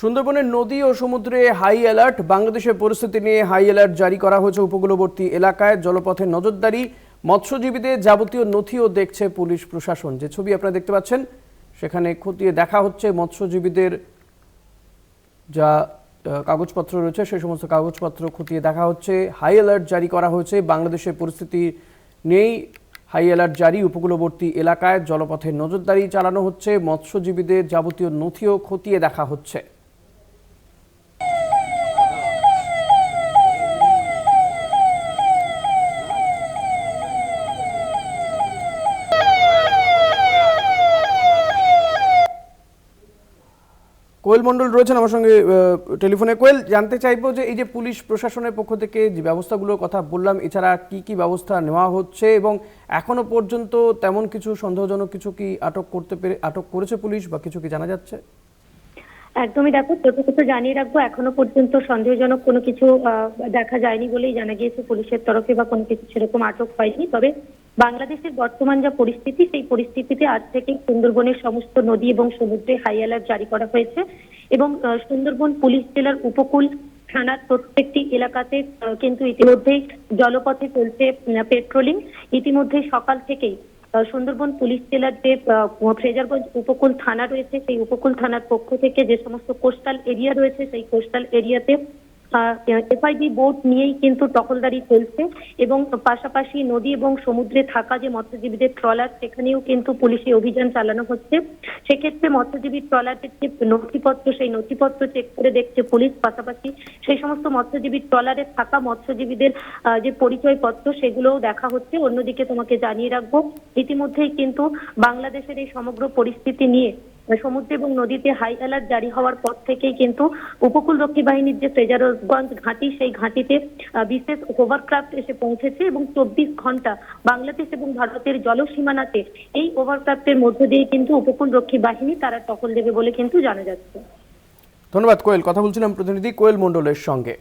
সুন্দরবনের নদী ও সমুদ্রে হাই অ্যালার্ট। বাংলাদেশের পরিস্থিতি নিয়ে হাই অ্যালার্ট জারি করা হয়েছে উপকূলবর্তী এলাকায়। জলপথে নজরদারি, মৎস্যজীবীদের যাবতীয় নথিও দেখছে পুলিশ প্রশাসন। যে ছবি আপনারা দেখতে পাচ্ছেন, সেখানে খতিয়ে দেখা হচ্ছে মৎস্যজীবীদের যা কাগজপত্র রয়েছে, সেই সমস্ত কাগজপত্র খতিয়ে দেখা হচ্ছে। হাই অ্যালার্ট জারি করা হয়েছে। বাংলাদেশের পরিস্থিতি নেই হাই অ্যালার্ট জারি উপকূলবর্তী এলাকায়। জলপথে নজরদারি চালানো হচ্ছে। মৎস্যজীবীদের যাবতীয় নথিও খতিয়ে দেখা হচ্ছে। কোয়েল মণ্ডল রয়েছেন আমার সঙ্গে টেলিফোনে। কোয়েল, জানতে চাইব যে এই যে পুলিশ প্রশাসনের পক্ষ থেকে যে ব্যবস্থাগুলোর কথা বললাম, এছাড়া কি কি ব্যবস্থা নেওয়া হচ্ছে এবং এখনও পর্যন্ত তেমন কিছু সন্দেহজনক কিছু কি আটক করতে পেরে, আটক করেছে পুলিশ বা কিছু কি জানা যাচ্ছে? একদমই দেখো প্রথমত জানিয়ে রাখব, এখনও পর্যন্ত সন্দেহজনক কোনো কিছু দেখা যায়নি বলেই জানা গিয়েছে, পুলিশের তরফে বা কোনো কিছু সেরকম আটক হয়নি। তবে বাংলাদেশের বর্তমান যা পরিস্থিতি, সেই পরিস্থিতিতে আজ থেকে সুন্দরবনের সমস্ত নদী এবং সমুদ্রে হাই অ্যালার্ট জারি করা হয়েছে এবং সুন্দরবন পুলিশ জেলার উপকূল থানার প্রত্যেকটি এলাকাতে কিন্তু ইতিমধ্যেই জলপথে চলছে পেট্রোলিং ইতিমধ্যেই সকাল থেকেই সুন্দরবন পুলিশ জেলার যে ফ্রেজারগঞ্জ উপকূল থানা রয়েছে, সেই উপকূল থানার পক্ষ থেকে যে সমস্ত কোস্টাল এরিয়া রয়েছে, সেই কোস্টাল এরিয়াতে এফআইবি বোট নিয়েই কিন্তু টহলদারি চলছে এবং পাশাপাশি নদী এবং সমুদ্রে থাকা যে মৎস্যজীবীদের ট্রলার, সেখানেও কিন্তু পুলিশি অভিযান চালানো হচ্ছে। সেক্ষেত্রে মৎস্যজীবী ট্রলারের যে নথিপত্র, সেই নথিপত্র চেক করে দেখছে পুলিশ। পাশাপাশি সেই সমস্ত মৎস্যজীবী ট্রলারে থাকা মৎস্যজীবীদের যে পরিচয়পত্র, সেগুলোও দেখা হচ্ছে। অন্যদিকে তোমাকে জানিয়ে রাখব, ইতিমধ্যেই কিন্তু বাংলাদেশের এই সমগ্র পরিস্থিতি নিয়ে সমুদ্র এবং নদীতে হাই অ্যালার্ট জারি হওয়ার পর থেকেই কিন্তু উপকূলরক্ষী বাহিনীর যে ফ্রেজারগঞ্জ ঘাঁটি, সেই ঘাঁটিতে বিশেষ ওভারক্রাফট এসে পৌঁছেছে এবং চব্বিশ ঘণ্টা বাংলাদেশ এবং ভারতের জলসীমানাতে এই ওভারক্রাফটের মধ্য দিয়ে কিন্তু উপকূলরক্ষী বাহিনী তারা টকল দেবে বলে কিন্তু জানা যাচ্ছে। ধন্যবাদ কোয়েল। কথা বলছিলাম প্রতিনিধি কোয়েল মণ্ডলের সঙ্গে।